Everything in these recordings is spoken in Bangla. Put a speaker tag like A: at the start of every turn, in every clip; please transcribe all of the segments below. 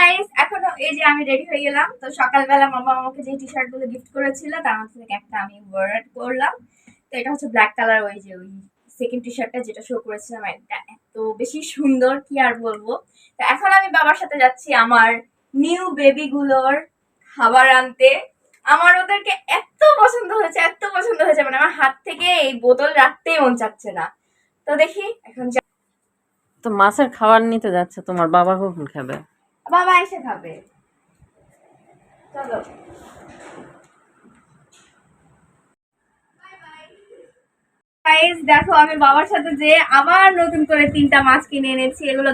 A: গাইস এখন এই যে আমি রেডি হয়ে গেলাম। তো সকালবেলা মামা আমাকে যে টি শার্টগুলো গিফট করেছিল, তার মধ্যে থেকে একটা আমি ওয়ার করলাম। তো এটা হচ্ছে ব্ল্যাক কালার ওই যে ওই সেকেন্ড টি শার্টটা যেটা শো করেছিলাম, এটা এত বেশি সুন্দর, কি আর বলব? তো এখন আমি বাবার সাথে যাচ্ছি আমার নিউ বেবি গুলোর খাবার আনতে। আমার ওদেরকে এত পছন্দ হয়েছে, এত পছন্দ হয়েছে মানে আমার হাত থেকে এই বোতল রাখতেই মন চাচ্ছে না। তো দেখি, এখন
B: তো মাছের খাবার নিতে যাচ্ছে, তোমার বাবা কখন খাবে?
A: বাবা এসে খাবে। চলো। দেখো আমি বাবার সাথে যে আবার নতুন করে তিনটা মাছ কিনে এনেছি। এগুলো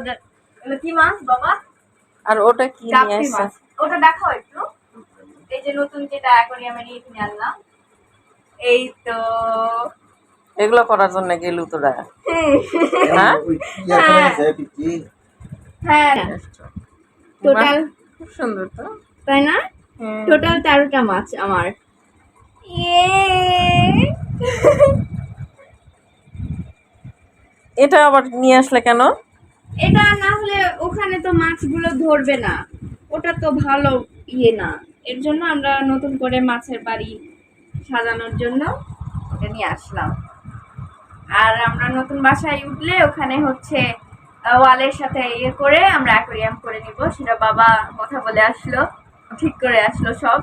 A: এগুলো কি মাছ বাবা?
B: আর ওটা কি
A: মাছ। ওটা দেখো একটু। এই যে নতুন যেটা অ্যাকোরিয়ামে নিয়ে কিনে আনলাম। এই তো।
B: এগুলো করার জন্য গেলু তোরা। হ্যাঁ।
A: হ্যাঁ? টোটাল
B: খুব সুন্দর তো।
A: তাই না? টোটাল তেরোটা মাছ আমার।
B: এটা আবার নিয়ে আসলে কেন?
A: এটা না হলে ওখানে তো মাছগুলো ধরবে না। ওটা তো ভালো ইয়ে না। এর জন্য আমরা নতুন করে মাছের বাড়ি সাজানোর জন্য এটা নিয়ে আসলাম। আর আমরা নতুন বাসায় উঠলে ওখানে হচ্ছে ওয়ালের সাথে ইয়ে করে আমরা অ্যাকোরিয়াম করে নিব। সেটা বাবা কথা বলে আসলো ঠিক করে আসলো সব।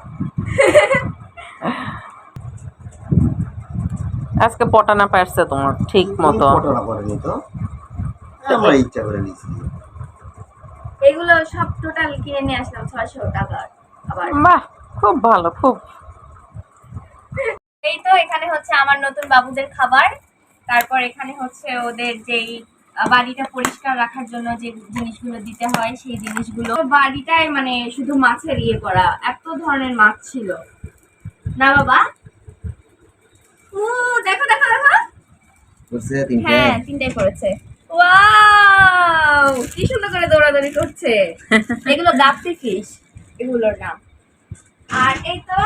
B: আজকে পটানা পারছে তোমার ঠিক মতো।
C: তো? ইচ্ছা করে নিয়েছি
A: এগুলো সব টোটাল কিনে নিয়ে আসলাম ছয়শো টাকার আবার।
B: বাহ খুব ভালো খুব।
A: এই তো এখানে হচ্ছে আমার নতুন বাবুদের খাবার। তারপর এখানে হচ্ছে ওদের যেই বাড়িটা পরিষ্কার রাখার জন্য যে জিনিসগুলো দিতে হয় সেই জিনিসগুলো। বাড়িটাই মানে শুধু মাছের ইয়ে করা এত ধরনের মাছ ছিল। না বাবা? ও দেখো দেখো দেখো। হ্যাঁ তিনটাই ওয়াও কি সুন্দর করে দৌড়াদৌড়ি করছে। এগুলো গাপ্পি ফিশ এগুলোর নাম। আর এই তো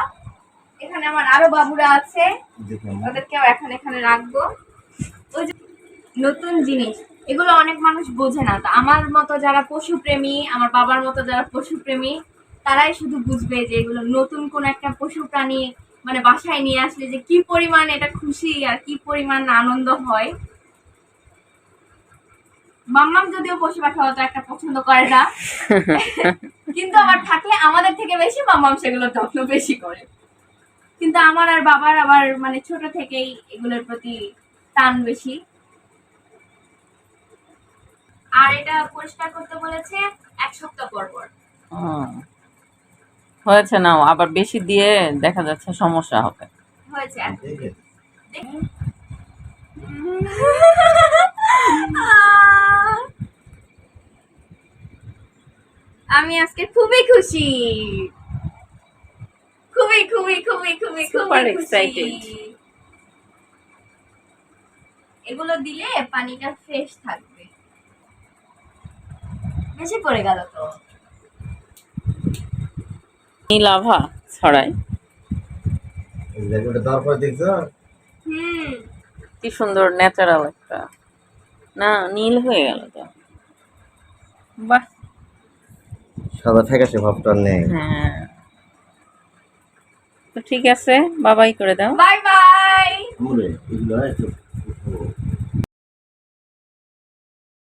A: এখানে আমার আরও বাবুরা আছে। ওদেরকেও এখন এখানে রাখব। ওই যে নতুন জিনিস এগুলো অনেক মানুষ বোঝে না। তো আমার মতো যারা পশুপ্রেমী আমার বাবার মতো যারা পশুপ্রেমী তারাই শুধু বুঝবে যে এগুলো নতুন কোন একটা পশু প্রাণী মানে বাসায় নিয়ে আসলে যে কি পরিমাণ এটা খুশি আর কি পরিমাণ আনন্দ হয়। মাম্মাম যদিও পশু পাখি অত একটা পছন্দ করে না। কিন্তু আবার থাকলে আমাদের থেকে বেশি মাম্মাম সেগুলো যত্ন বেশি করে। কিন্তু আমার আর বাবার আবার মানে ছোট থেকেই এগুলোর প্রতি টান বেশি। আর এটা পরিষ্কার করতে বলেছে এক সপ্তাহ পর পর।
B: হয়েছে নাও আবার বেশি দিয়ে দেখা যাচ্ছে সমস্যা হবে।
A: হয়েছে। আমি আজকে খুবই খুশি। খুবই খুবই খুবই খুবই খুবই. এগুলো দিলে পানিটা ফ্রেশ থাকবে। বেশি পড়ে গেল তো। হুম।
B: কি সুন্দর ন্যাচারাল একটা। না নীল হয়ে গেল তো। বাহ।
C: সাদা ফ্যাকাশে ভাবটা নেই।
B: হ্যাঁ। তো ঠিক আছে বাবাই করে দাও।
A: Bye bye